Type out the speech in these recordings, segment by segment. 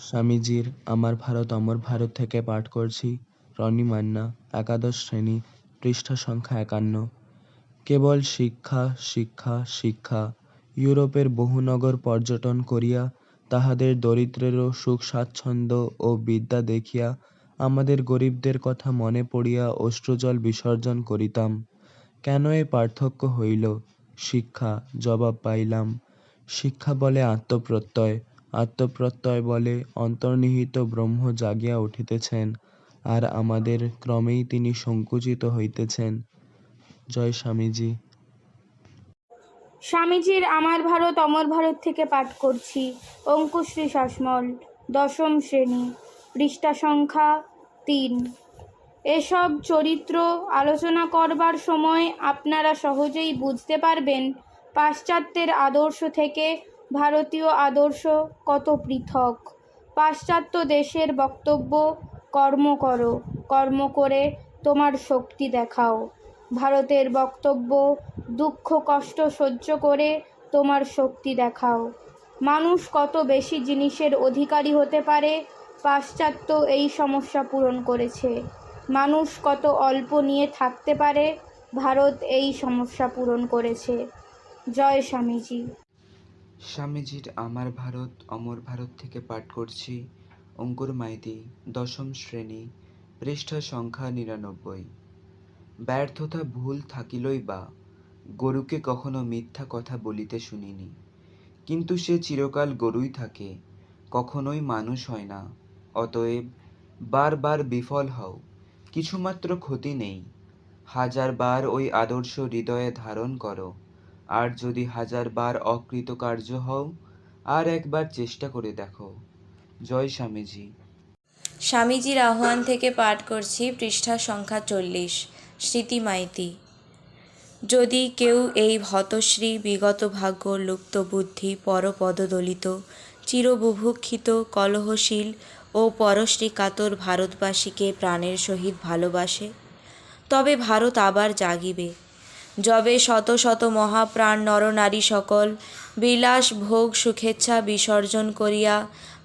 স্বামীজির আমার ভারত, অমর ভারত থেকে পাঠ করছি। রনি মান্না, একাদশ শ্রেণি, পৃষ্ঠা সংখ্যা একান্ন। কেবল শিক্ষা শিক্ষা শিক্ষা। ইউরোপের বহু নগর পর্যটন করিয়া তাহাদের দরিদ্রেরও সুখ, স্বাচ্ছন্দ্য ও বিদ্যা দেখিয়া আমাদের গরিবদের কথা মনে পড়িয়া অশ্রুজল বিসর্জন করিতাম। কেন এ পার্থক্য হইল? শিক্ষা, জবাব পাইলাম। শিক্ষা বলে আত্মপ্রত্যয়। আত্মপ্রত্যয় বলে অন্তর্নিহিত ব্রহ্ম জাগিয়া উঠিতেছেন, আর আমাদের ক্রমেই তিনি সংকুচিত হইতেছেন। জয় স্বামীজি। স্বামীজির আমার ভারত অমর ভারত থেকে পাঠ করছি। অঙ্কুশ্রী শাসমল, দশম শ্রেণি, পৃষ্ঠা সংখ্যা তিন। এসব চরিত্র আলোচনা করবার সময় আপনারা সহজেই বুঝতে পারবেন, পাশ্চাত্যের আদর্শ থেকে ভারতীয় আদর্শ কত পৃথক? পাশ্চাত্য দেশের বক্তব্য, কর্ম করো, কর্ম করে তোমার শক্তি দেখাও। ভারতের বক্তব্য, দুঃখ, কষ্ট সহ্য করে তোমার শক্তি দেখাও। মানুষ কত বেশি জিনিসের অধিকারী হতে পারে, পাশ্চাত্য এই সমস্যা পূরণ করেছে। মানুষ কত অল্প নিয়ে থাকতে পারে, ভারত এই সমস্যা পূরণ করেছে। জয় স্বামীজি। স্বামীজির আমার ভারত, অমর ভারত থেকে পাঠ করছি। অঙ্কুর মাইতি, দশম শ্রেণি, পৃষ্ঠা সংখ্যা নিরানব্বই। ব্যর্থতা ভুল থাকিলই বা, গরুকে কখনো মিথ্যা কথা বলিতে শুনিনি। কিন্তু সে চিরকাল গরুই থাকে, কখনোই মানুষ হয় না। অতএব, বারবার বিফল হও, কিছুমাত্র ক্ষতি নেই। হাজারবার ওই আদর্শ হৃদয়ে ধারণ করো। আর যদি হাজারবার অকৃতকার্য হও, আর একবার চেষ্টা করে দেখো। জয় স্বামীজি। স্বামীজির আহ্বান থেকে পাঠ করছি পৃষ্ঠা সংখ্যা চল্লিশ, স্মৃতি মাইতি। যদি কেউ এই হতশ্রী বিগত ভাগ্য লুপ্ত বুদ্ধি পরপদদলিত, চিরবুভুক্ষিত, কলহশীল ও পরশ্রী কাতর ভারতবাসীকে প্রাণের সহিত ভালোবাসে, তবে ভারত আবার জাগিবে। যবে শত শত মহাপ্রাণ নরনারী সকল বিলাস, ভোগ, সুখেচ্ছা বিসর্জন করিয়া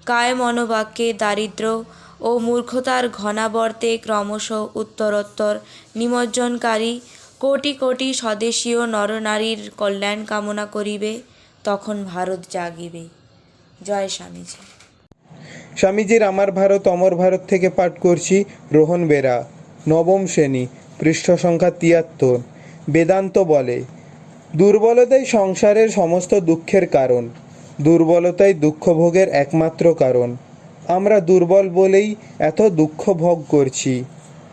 কায় মনোবাক্যে দারিদ্র্য ও মূর্খতার ঘনাবর্তে ক্রমশ উত্তরোত্তর নিমজ্জনকারী কোটি কোটি স্বদেশীয় নরনারীর কল্যাণ কামনা করিবে, তখন ভারত জাগিবে। জয় স্বামীজি। স্বামীজির আমার ভারত, অমর ভারত থেকে পাঠ করছি রোহন বেরা, নবম শ্রেণি পৃষ্ঠ সংখ্যা তিয়াত্তর। বেদান্ত বলে, দুর্বলতাই সংসারের সমস্ত দুঃখের কারণ, দুর্বলতাই দুঃখ ভোগের একমাত্র কারণ। আমরা দুর্বল বলেই এত দুঃখ ভোগ করছি।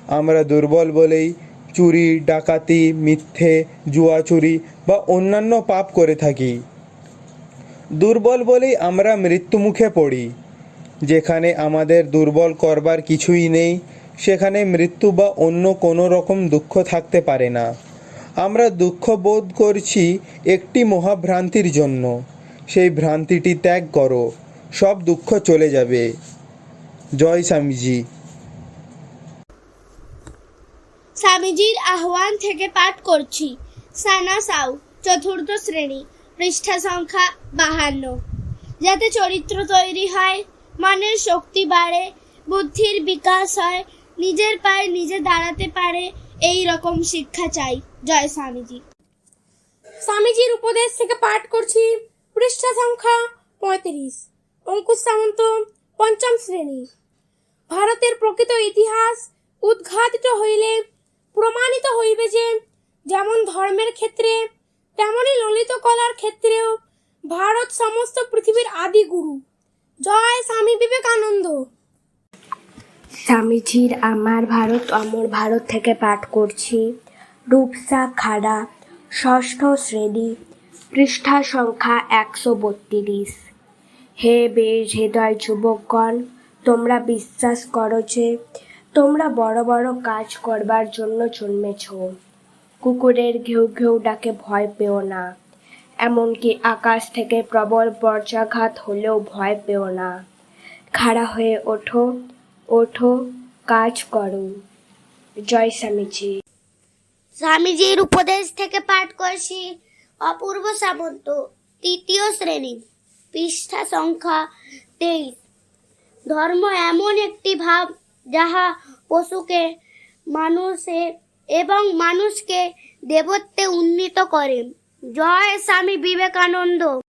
আমরা দুর্বল বলেই চুরি, ডাকাতি, মিথ্যে, জুয়াচুরি বা অন্যান্য পাপ করে থাকি। দুর্বল বলেই আমরা মৃত্যুমুখে পড়ি। যেখানে আমাদের দুর্বল করবার কিছুই নেই, সেখানে মৃত্যু বা অন্য কোনো রকম দুঃখ থাকতে পারে না। আমরা দুঃখ বোধ করছি একটি মহাভ্রান্তির জন্য। সেই ভ্রান্তিটি ত্যাগ করো, সব দুঃখ চলে যাবে। জয় স্বামীজি। স্বামীজির আহ্বান থেকে পাঠ করছি। সানা সাউ, চতুর্থ শ্রেণি, পৃষ্ঠা সংখ্যা বাহান্ন। যাতে চরিত্র তৈরি হয়, মনের শক্তি বাড়ে, বুদ্ধির বিকাশ হয়, নিজের পায়ে নিজে দাঁড়াতে পারে, এই রকম শিক্ষা চাই। জয় স্বামীজি। স্বামীজির উপদেশ থেকে পাঠ করছি পৃষ্ঠা সংখ্যা পঁয়ত্রিশ অঙ্কুশ সামন্ত পঞ্চম শ্রেণি। ভারতের প্রকৃত ইতিহাস উদ্ঘাটিত হইলে প্রমাণিত হইবে যে যেমন ধর্মের ক্ষেত্রে তেমনি ললিত কলার ক্ষেত্রেও ভারত সমস্ত পৃথিবীর আদি গুরু। জয় স্বামী বিবেকানন্দ। স্বামীজির আমার ভারত অমর ভারত থেকে পাঠ করছি। রূপসা খাড়া, ষষ্ঠ শ্রেণি, পৃষ্ঠা সংখ্যা একশো বত্রিশ। হে বেশ হৃদয় যুবকগণ, তোমরা বিশ্বাস করো যে, তোমরা বড় বড় কাজ করবার জন্য জন্মেছ। কুকুরের ঘেউ ঘেউ ডাকে ভয় পেও না, এমনকি আকাশ থেকে প্রবল বর্ষাঘাত হলেও ভয় পেও না। খাড়া হয়ে ওঠো ওঠো, কাজ করো। জয় স্বামীজি। স্বামীজির উপদেশ থেকে পাঠ করছি। অপূর্ব সামন্ত, তৃতীয় শ্রেণি, পৃষ্ঠা সংখ্যা তেইশ। ধর্ম এমন একটি ভাব যাহা পশুকে, মানুষে এবং মানুষকে দেবত্বে উন্নীত করে। জয় স্বামী বিবেকানন্দ।